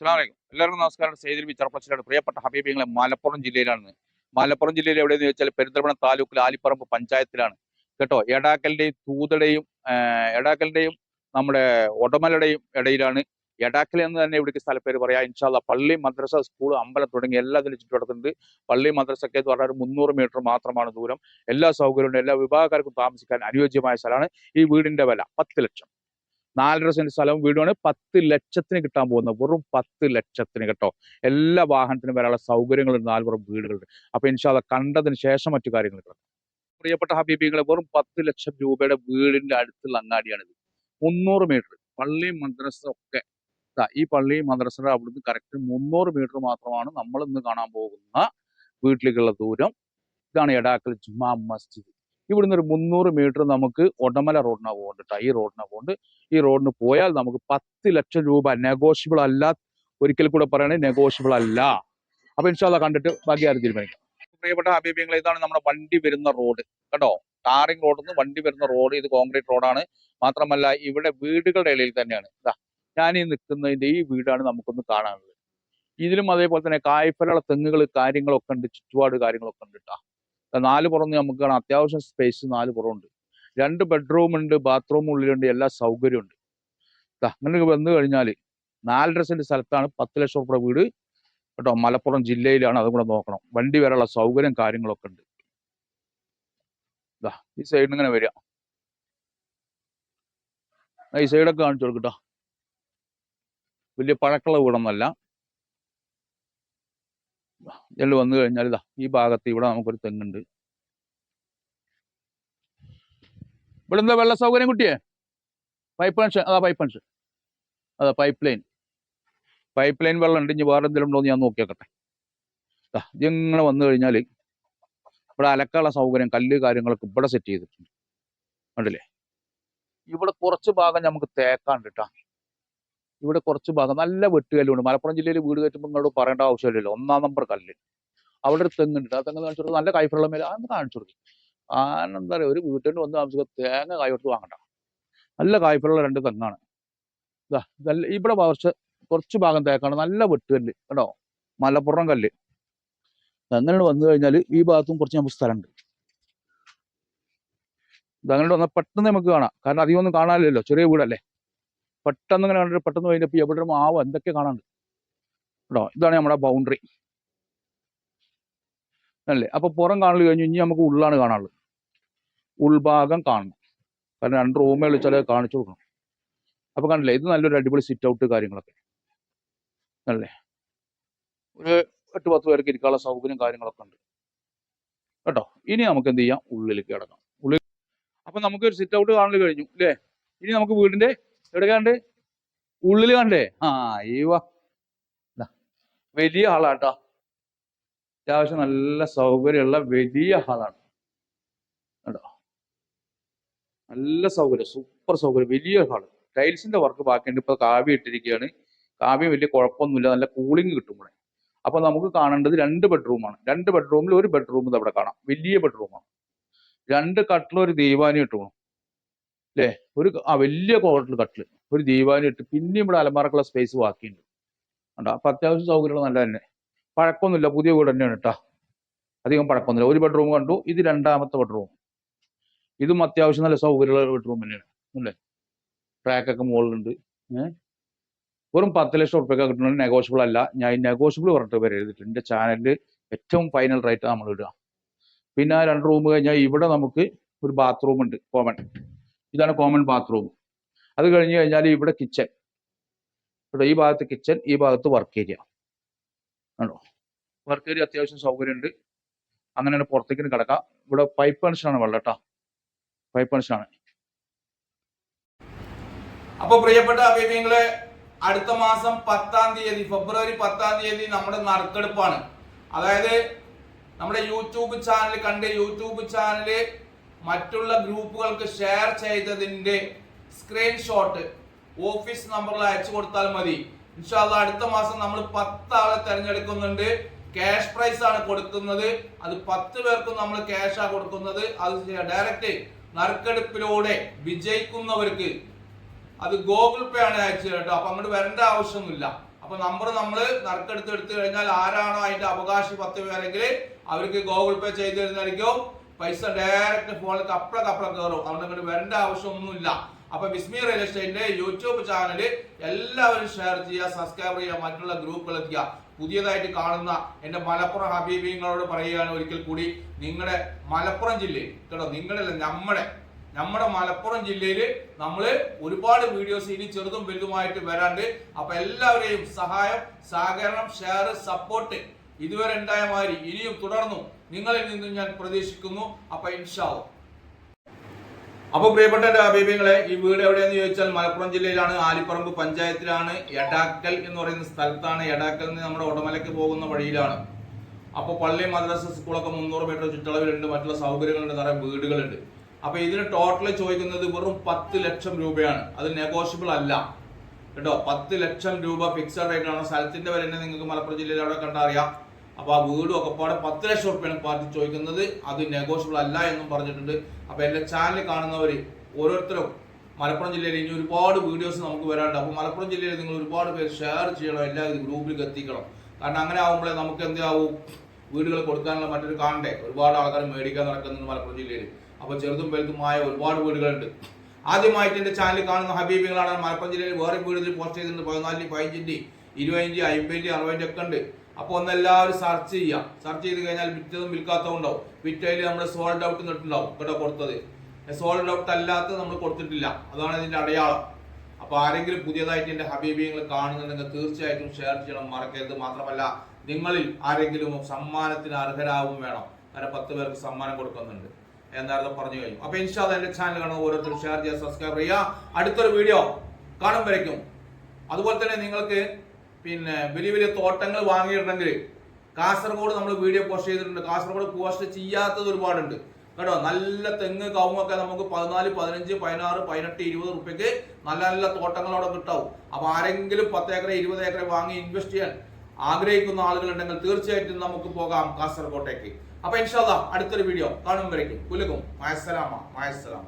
അസ്സലാമലൈക്കും. എല്ലാവർക്കും നമസ്കാരം. സെയ്തിൽ വിച്ചറപ്പച്ചിലാണ് പ്രിയപ്പെട്ട ഹബീബിങ്ങളെ മലപ്പുറം ജില്ലയിലാണ്. മലപ്പുറം ജില്ലയിൽ എവിടെയെന്ന് ചോദിച്ചാൽ പെരിന്തൽമണ്ണ താലൂക്കിൽ ആലിപ്പറമ്പ് പഞ്ചായത്തിലാണ്. കേട്ടോ എടാക്കലിന്റെയും തൂതടയും എടാക്കലിന്റെയും നമ്മുടെ ഒടമലയുടെയും ഇടയിലാണ്. എടാക്കൽ എന്ന് തന്നെ ഇവിടേക്ക് സ്ഥലപ്പേര് പറയാം. ഇൻഷാല്ല പള്ളി മദ്രസ സ്കൂൾ അമ്പലം തുടങ്ങി എല്ലാ ഇതിലും ചുറ്റുവട്ടത്തുണ്ട്. പള്ളി മദ്രസയ്ക്ക് എന്ന് പറഞ്ഞാൽ മുന്നൂറ് മീറ്റർ മാത്രമാണ് ദൂരം. എല്ലാ സൗകര്യവും എല്ലാ വിഭാഗക്കാർക്കും താമസിക്കാൻ അനുയോജ്യമായ സ്ഥലമാണ് ഈ വീടിന്റെ വില പത്ത് ലക്ഷം. നാലര സെന്റ് സ്ഥലവും വീടുമാണ് പത്ത് ലക്ഷത്തിന് കിട്ടാൻ പോകുന്നത്. വെറും പത്ത് ലക്ഷത്തിന് കേട്ടോ. എല്ലാ വാഹനത്തിനും വരാനുള്ള സൗകര്യങ്ങളുണ്ട് നാലുപുറം വീടുകളുണ്ട്. അപ്പൊ ഇൻഷാല്ല കണ്ടതിന് ശേഷം മറ്റു കാര്യങ്ങൾ പ്രിയപ്പെട്ട ഹബീബികളെ വെറും പത്ത് ലക്ഷം രൂപയുടെ വീടിന്റെ അടുത്തുള്ള അങ്ങാടിയാണിത്. മുന്നൂറ് മീറ്റർ. പള്ളിയും മദ്രസ ഒക്കെ. ഈ പള്ളിയും മദ്രസയുടെ അവിടുന്ന് കറക്റ്റ് മുന്നൂറ് മീറ്റർ മാത്രമാണ് നമ്മൾ ഇന്ന് കാണാൻ പോകുന്ന വീട്ടിലേക്കുള്ള ദൂരം. ഇതാണ് എടാക്കൽ ജുമാ മസ്ജിദ്. ഇവിടുന്ന് ഒരു മുന്നൂറ് മീറ്റർ നമുക്ക് ഒടമല റോഡിനാ പോകണ്ട ഈ റോഡിനാ പോകുന്നുണ്ട് ഈ റോഡിന് പോയാൽ നമുക്ക് പത്ത് ലക്ഷം രൂപ നെഗോഷ്യബിൾ അല്ല. ഒരിക്കൽ കൂടെ പറയണേ നെഗോഷ്യബിൾ അല്ല. അപ്പൊ ഇൻഷാല്ല കണ്ടിട്ട് ബാക്കി ആരും തീരുമാനിക്കാം. പ്രിയപ്പെട്ട അഭിപ്രായങ്ങൾ ഇതാണ് നമ്മുടെ വണ്ടി വരുന്ന റോഡ്. കേട്ടോ? ടാറിംഗ് റോഡിൽ നിന്ന് വണ്ടി വരുന്ന റോഡ് ഇത് കോൺക്രീറ്റ് റോഡാണ്. മാത്രമല്ല ഇവിടെ വീടുകളുടെ ഇടയിൽ തന്നെയാണ്. ഇതാ ഞാൻ ഈ നിൽക്കുന്നതിന്റെ ഈ വീടാണ് നമുക്കൊന്ന് കാണാനുള്ളത്. ഇതിലും അതേപോലെ തന്നെ കായ്ഫലുള്ള തെങ്ങുകൾ കാര്യങ്ങളൊക്കെ ഉണ്ട് ചുറ്റുപാട് കാര്യങ്ങളൊക്കെ ഉണ്ട് കേട്ടോ നാല് പുറം നമുക്ക് കാണാം അത്യാവശ്യം സ്പേസ് നാല് പുറമുണ്ട്. രണ്ട് ബെഡ്റൂം ഉണ്ട് ബാത്റൂം ഉള്ളിലുണ്ട് എല്ലാ സൗകര്യമുണ്ട് അങ്ങനെ വന്നു കഴിഞ്ഞാൽ നാലര സെന്റ് സ്ഥലത്താണ് പത്ത് ലക്ഷം രൂപ വീട്. കേട്ടോ മലപ്പുറം ജില്ലയിലാണ്. അതും കൂടെ നോക്കണം. വണ്ടി വരാനുള്ള സൗകര്യം കാര്യങ്ങളൊക്കെ ഉണ്ട്. ഈ സൈഡിൽ ഇങ്ങനെ വരിക ഈ സൈഡൊക്കെ കാണിച്ചു കൊടുക്കട്ടോ വലിയ പഴക്കമുള്ള വീടൊന്നല്ല. ഇതിൽ വന്നു കഴിഞ്ഞാൽ ഇതാ ഈ ഭാഗത്ത് ഇവിടെ നമുക്കൊരു തെങ്ങുണ്ട്. ഇവിടെ എന്താ വെള്ള സൗകര്യം കുട്ടിയെ? പൈപ്പ് കണക്ഷൻ അതാ പൈപ്പ് കണക്ഷൻ അതാ പൈപ്പ് ലൈൻ പൈപ്പ് ലൈൻ വെള്ളം ഉണ്ട് ഇനി വേറെ എന്തെങ്കിലും ഉണ്ടോ എന്ന് ഞാൻ നോക്കിയേക്കട്ടെ. ഇതിങ്ങനെ വന്നു കഴിഞ്ഞാൽ ഇവിടെ അലക്കാനുള്ള സൗകര്യം കല്ല് കാര്യങ്ങളൊക്കെ ഇവിടെ സെറ്റ് ചെയ്തിട്ടുണ്ട്. കണ്ടില്ലേ? ഇവിടെ കുറച്ച് ഭാഗം നമുക്ക് തേക്കാണ്ട് കേട്ടാ ഇവിടെ കുറച്ച് ഭാഗം നല്ല വെട്ടുകല്ലുണ്ട്. മലപ്പുറം ജില്ലയിൽ വീട് കയറ്റുമ്പോൾ നിങ്ങളോട് പറയേണ്ട ആവശ്യമില്ലല്ലോ. ഒന്നാം നമ്പർ കല്ല്. അവിടെ ഒരു തെങ്ങുണ്ട്. ആ തെങ്ങ് കാണിച്ചു കൊടുക്കും നല്ല കൈഫുള്ള മേലെ അന്ന് കാണിച്ചു കൊടുക്കും. ആനെന്താ പറയുക ഒരു വീട്ടിൽ ഒന്ന് താമസിക്കുക തേങ്ങ കായ് കൊടുത്ത് വാങ്ങണ്ട. നല്ല കായ്പുള്ള രണ്ട് തെങ്ങാണ്. ഇതാ നല്ല ഇവിടെ കുറച്ച് കുറച്ച് ഭാഗം തേക്കാണ്. നല്ല വെട്ടുകല്ല് കേട്ടോ? മലപ്പുറം കല്ല്. അങ്ങനെ വന്നു കഴിഞ്ഞാൽ ഈ ഭാഗത്തും കുറച്ച് നമുക്ക് സ്ഥലമുണ്ട്. ഇതങ്ങനെ വന്നാൽ പെട്ടെന്ന് നമുക്ക് കാണാം. കാരണം അധികം ഒന്നും കാണാനില്ലല്ലോ. ചെറിയ വീടല്ലേ? പെട്ടെന്ന് ഇങ്ങനെ കണ്ടിട്ട് പെട്ടെന്ന് കഴിഞ്ഞപ്പോൾ എവിടെ മാവ് എന്തൊക്കെ കാണാനുണ്ട്. കേട്ടോ ഇതാണ് നമ്മുടെ ബൗണ്ടറി അല്ലേ? അപ്പൊ പുറം കാണൽ കഴിഞ്ഞു ഇനി നമുക്ക് ഉള്ളാണ് കാണാനുള്ളത്. ഉൾഭാഗം കാണണം. കാരണം രണ്ട് റൂമേ വിളിച്ചാൽ കാണിച്ചു കൊടുക്കണം. അപ്പൊ കണ്ടില്ലേ ഇത് നല്ലൊരു അടിപൊളി സിറ്റ് ഔട്ട് കാര്യങ്ങളൊക്കെ. അല്ലേ? ഒരു എട്ട് പത്ത് പേർക്ക് ഇരിക്കാനുള്ള സൗകര്യം കാര്യങ്ങളൊക്കെ ഉണ്ട്. കേട്ടോ? ഇനി നമുക്ക് എന്ത് ചെയ്യാം? ഉള്ളിലേക്ക് കിടക്കാം. ഉള്ളിൽ അപ്പൊ നമുക്ക് ഒരു സിറ്റ് ഔട്ട് കാണൽ കഴിഞ്ഞു. അല്ലേ ഇനി നമുക്ക് വീടിന്റെ എവിടെ കണ്ട്? ഉള്ളിൽ കണ്ടേ? ആ ഈവ വലിയ ഹാളാട്ടോ അത്യാവശ്യം നല്ല സൗകര്യമുള്ള വലിയ ഹാളാണ് കേട്ടോ നല്ല സൗകര്യം സൂപ്പർ സൗകര്യം വലിയ ഹാൾ ടൈൽസിന്റെ വർക്ക് ബാക്കിയുണ്ട്. ഇപ്പൊ കാവ്യ ഇട്ടിരിക്കുകയാണ്. കാവ്യം വലിയ കുഴപ്പമൊന്നുമില്ല. നല്ല കൂളിംഗ് കിട്ടും ഇവിടെ. അപ്പൊ നമുക്ക് കാണേണ്ടത് രണ്ട് ബെഡ്റൂമാണ് രണ്ട് ബെഡ്റൂമിൽ ഒരു ബെഡ്റൂം ഇത് അവിടെ കാണാം. വലിയ ബെഡ്റൂമാണ് രണ്ട് കട്ടിലും ഒരു ദീവാനി ഇട്ടു അല്ലേ ഒരു ആ വലിയ കോട്ടൽ കട്ടിൽ. ഒരു ദീപാവലി ഇട്ട് പിന്നെ ഇവിടെ അലമാറക്കുള്ള സ്പേസ് ബാക്കിയുണ്ട്. കണ്ടോ? അപ്പൊ അത്യാവശ്യം സൗകര്യങ്ങൾ നല്ല തന്നെ. പഴക്കമൊന്നുമില്ല പുതിയ വീട് തന്നെയാണ് കേട്ടോ അധികം പഴക്കമൊന്നുമില്ല ഒരു ബെഡ്റൂം കണ്ടു. ഇത് രണ്ടാമത്തെ ബെഡ്റൂം ഇതും അത്യാവശ്യം നല്ല സൗകര്യമുള്ള ബെഡ്റൂം തന്നെയാണ്. അല്ലേ? ട്രാക്കൊക്കെ മുകളിലുണ്ട്. ഏഹ് വെറും പത്ത് ലക്ഷം ഉറുപ്പ്യൊക്കെ കിട്ടുന്നത് നെഗോഷ്യബിൾ അല്ല. ഞാൻ നെഗോഷ്യബിൾ പറഞ്ഞിട്ട് പേര് എഴുതിയിട്ടുണ്ട്. എന്റെ ചാനലിൽ ഏറ്റവും ഫൈനൽ റേറ്റ് നമ്മൾ ഇടുക. പിന്നെ ആ രണ്ട് റൂം കഴിഞ്ഞാൽ ഇവിടെ നമുക്ക് ഒരു ബാത്റൂം ഉണ്ട്. കോമൺ ഇതാണ് കോമൺ ബാത്റൂം അത് കഴിഞ്ഞ് കഴിഞ്ഞാൽ ഇവിടെ കിച്ചൺ ഇവിടെ ഈ ഭാഗത്ത് കിച്ചൺ ഈ ഭാഗത്ത് വർക്ക് ഏരിയ ആണോ വർക്ക് ഏരിയ അത്യാവശ്യം സൗകര്യമുണ്ട്. അങ്ങനെയാണ് പുറത്തേക്ക് കിടക്കാം ഇവിടെ പൈപ്പ് കണക്ഷനാണ് വെള്ളം കേട്ടോ. പൈപ്പ് കണക്ഷനാണ് അപ്പൊ പ്രിയപ്പെട്ട അഭിപ്രായങ്ങളെ അടുത്ത മാസം പത്താം തീയതി ഫെബ്രുവരി പത്താം തീയതി നമ്മുടെ നറുക്കെടുപ്പാണ്. അതായത് നമ്മുടെ യൂട്യൂബ് ചാനൽ കണ്ട് യൂട്യൂബ് ചാനൽ മറ്റുള്ള ഗ്രൂപ്പുകൾക്ക് ഷെയർ ചെയ്തതിന്റെ സ്ക്രീൻഷോട്ട് ഓഫീസ് നമ്പറിൽ അയച്ചു കൊടുത്താൽ മതി. ഇൻഷാല്ല അടുത്ത മാസം നമ്മൾ പത്ത് ആളെ തെരഞ്ഞെടുക്കുന്നുണ്ട്. ക്യാഷ് പ്രൈസ് ആണ് കൊടുക്കുന്നത്. അത് പത്ത് പേർക്കും നമ്മൾ ക്യാഷ് ആണ് കൊടുക്കുന്നത്. അത് ഡയറക്റ്റ് നറുക്കെടുപ്പിലൂടെ വിജയിക്കുന്നവർക്ക് അത് ഗൂഗിൾ പേ ആണ് അയച്ചത് കേട്ടോ. അപ്പൊ അങ്ങോട്ട് വരേണ്ട ആവശ്യമൊന്നുമില്ല. അപ്പൊ നമ്പർ നമ്മൾ നറുക്കെടുത്ത് എടുത്തു കഴിഞ്ഞാൽ ആരാണോ അതിന്റെ അവകാശി പത്ത് പേരെങ്കിൽ അവർക്ക് ഗൂഗിൾ പേ ചെയ്തു തരുന്നതായിരിക്കും. പൈസ ഡയറക്റ്റ് ഫോണിൽ കപ്പള കപ്പള കയറും അതുകൊണ്ട് ഇങ്ങോട്ട് വരേണ്ട ആവശ്യമൊന്നുമില്ല. അപ്പൊ വിസ്മി റിയൽ എസ്റ്റേറ്റിന്റെ യൂട്യൂബ് ചാനൽ എല്ലാവരും ഷെയർ ചെയ്യുക സബ്സ്ക്രൈബ് ചെയ്യുക മറ്റുള്ള ഗ്രൂപ്പുകൾ എത്തിക്കുക. പുതിയതായിട്ട് കാണുന്ന എന്റെ മലപ്പുറം ഹബീബിങ്ങളോട് പറയുകയാണ് ഒരിക്കൽ കൂടി നിങ്ങളുടെ മലപ്പുറം ജില്ലയിൽ കേട്ടോ നിങ്ങളല്ല നമ്മുടെ നമ്മുടെ മലപ്പുറം ജില്ലയിൽ നമ്മൾ ഒരുപാട് വീഡിയോസ് ഇനി ചെറുതും വലുതുമായിട്ട് വരാണ്ട് അപ്പൊ എല്ലാവരെയും സഹായം സഹകരണം ഷെയർ സപ്പോർട്ട് ഇതുവരെ ഉണ്ടായ മാതിരി ഇനിയും തുടർന്നു നിങ്ങളിൽ നിന്നും ഞാൻ പ്രതീക്ഷിക്കുന്നു. അപ്പൊ ഇൻഷാവും അപ്പൊ പ്രിയപ്പെട്ട അഭിപ്രായങ്ങളെ ഈ വീട് എവിടെയെന്ന് ചോദിച്ചാൽ മലപ്പുറം ജില്ലയിലാണ് ആലിപ്പറമ്പ് പഞ്ചായത്തിലാണ് എടാക്കൽ എന്ന് പറയുന്ന സ്ഥലത്താണ്. എടാക്കൽ നിന്ന് നമ്മുടെ ഉടമലയ്ക്ക് പോകുന്ന വഴിയിലാണ്. അപ്പോൾ പള്ളി മദ്രസ സ്കൂളൊക്കെ മുന്നൂറ് മീറ്റർ ചുറ്റളവിലുണ്ട്. മറ്റുള്ള സൗകര്യങ്ങളുണ്ട് നിറയെ വീടുകളുണ്ട്. അപ്പോൾ ഇതിന് ടോട്ടൽ ചോദിക്കുന്നത് വെറും പത്ത് ലക്ഷം രൂപയാണ്. അത് നെഗോഷ്യബിൾ അല്ല. കേട്ടോ പത്ത് ലക്ഷം രൂപ ഫിക്സഡ് റേറ്റ് ആണ്. സ്ഥലത്തിന്റെ വില നിങ്ങൾക്ക് മലപ്പുറം ജില്ലയിൽ അവിടെ കണ്ടറിയാം അപ്പൊ ആ വീടും ഒക്കെ പാടെ പത്ത് ലക്ഷം റുപ്യാണ് പാർട്ടി ചോദിക്കുന്നത്. അത് നെഗോഷ്യബിൾ അല്ല എന്നും പറഞ്ഞിട്ടുണ്ട്. അപ്പോൾ എന്റെ ചാനൽ കാണുന്നവർ ഓരോരുത്തരും മലപ്പുറം ജില്ലയിൽ ഇനി ഒരുപാട് വീഡിയോസ് നമുക്ക് വരാനുണ്ട്. അപ്പോൾ മലപ്പുറം ജില്ലയിൽ നിങ്ങൾ ഒരുപാട് പേര് ഷെയർ ചെയ്യണം. എല്ലാ ഗ്രൂപ്പിലേക്ക് എത്തിക്കണം. കാരണം അങ്ങനെ ആകുമ്പോഴേ നമുക്ക് എന്താവും വീടുകൾ കൊടുക്കാനുള്ള മറ്റൊരു കാണണ്ടേ? ഒരുപാട് ആൾക്കാർ മേടിക്കാൻ നടക്കുന്നുണ്ട് മലപ്പുറം ജില്ലയിൽ. അപ്പോൾ ചെറുതും വലുതുമായ ഒരുപാട് വീടുകളുണ്ട്. ആദ്യമായിട്ട് എന്റെ ചാനൽ കാണുന്ന ഹബീബികളാണ് മലപ്പുറം ജില്ലയിൽ വേറെ വീടുകളിൽ പോസ്റ്റ് ചെയ്തിട്ടുണ്ട്. പതിനാലിന് പതിനഞ്ചിന്റെ ഇരുപതിന്റെ അമ്പതിന്റെ അറുപതിന്റെ ഒക്കെ ഉണ്ട്. അപ്പൊ ഒന്ന് എല്ലാവരും സെർച്ച് ചെയ്യാം. സെർച്ച് ചെയ്ത് കഴിഞ്ഞാൽ വിറ്റതും വിൽക്കാത്തതും ഉണ്ടാവും. വിറ്റയിൽ നമ്മൾ സോൾഡ് ഔട്ട് എന്നിട്ടുണ്ടാവും കേട്ടോ കൊടുത്തത്. സോൾഡ് ഔട്ട് അല്ലാത്തത് നമ്മൾ കൊടുത്തിട്ടില്ല. അതാണ് ഇതിന്റെ അടയാളം. അപ്പൊ ആരെങ്കിലും പുതിയതായിട്ട് എന്റെ ഹബീബിയങ്ങൾ കാണുന്നുണ്ടെങ്കിൽ തീർച്ചയായിട്ടും ഷെയർ ചെയ്യണം. മറക്കരുത്. മാത്രമല്ല നിങ്ങളിൽ ആരെങ്കിലും സമ്മാനത്തിന് അർഹരാകും വേണം. അങ്ങനെ പത്ത് പേർക്ക് സമ്മാനം കൊടുക്കുന്നുണ്ട്. എന്നായിരുന്നു പറഞ്ഞു കഴിഞ്ഞു. അപ്പൊ ഇൻഷാദ് എന്റെ ചാനൽ കാണുന്ന ഓരോരുത്തരും ഷെയർ ചെയ്യുക സബ്സ്ക്രൈബ് ചെയ്യുക. അടുത്തൊരു വീഡിയോ കാണുമ്പോഴേക്കും. അതുപോലെ തന്നെ നിങ്ങൾക്ക് പിന്നെ വലിയ വലിയ തോട്ടങ്ങൾ വാങ്ങിയിട്ടുണ്ടെങ്കിൽ കാസർഗോഡ് നമ്മൾ വീഡിയോ പോസ്റ്റ് ചെയ്തിട്ടുണ്ട്. കാസർഗോഡ് പോസ്റ്റ് ചെയ്യാത്തത് ഒരുപാടുണ്ട്. കേട്ടോ? നല്ല തെങ്ങ് കവുങ്ങൊക്കെ നമുക്ക് പതിനാല് പതിനഞ്ച് പതിനാറ് പതിനെട്ട് ഇരുപത് റുപ്യക്ക് നല്ല നല്ല തോട്ടങ്ങൾ അവിടെ കിട്ടാവും. അപ്പൊ ആരെങ്കിലും പത്ത് ഏക്കർ ഇരുപത് ഏക്കർ വാങ്ങി ഇൻവെസ്റ്റ് ചെയ്യാൻ ആഗ്രഹിക്കുന്ന ആളുകളുണ്ടെങ്കിൽ തീർച്ചയായിട്ടും നമുക്ക് പോകാം കാസർഗോട്ടേക്ക്. അപ്പൊ ഇൻഷാല്ല അടുത്തൊരു വീഡിയോ കാണുമ്പോഴേക്കും. കുലുക്കും മയസ്സലാമ മായസലാമ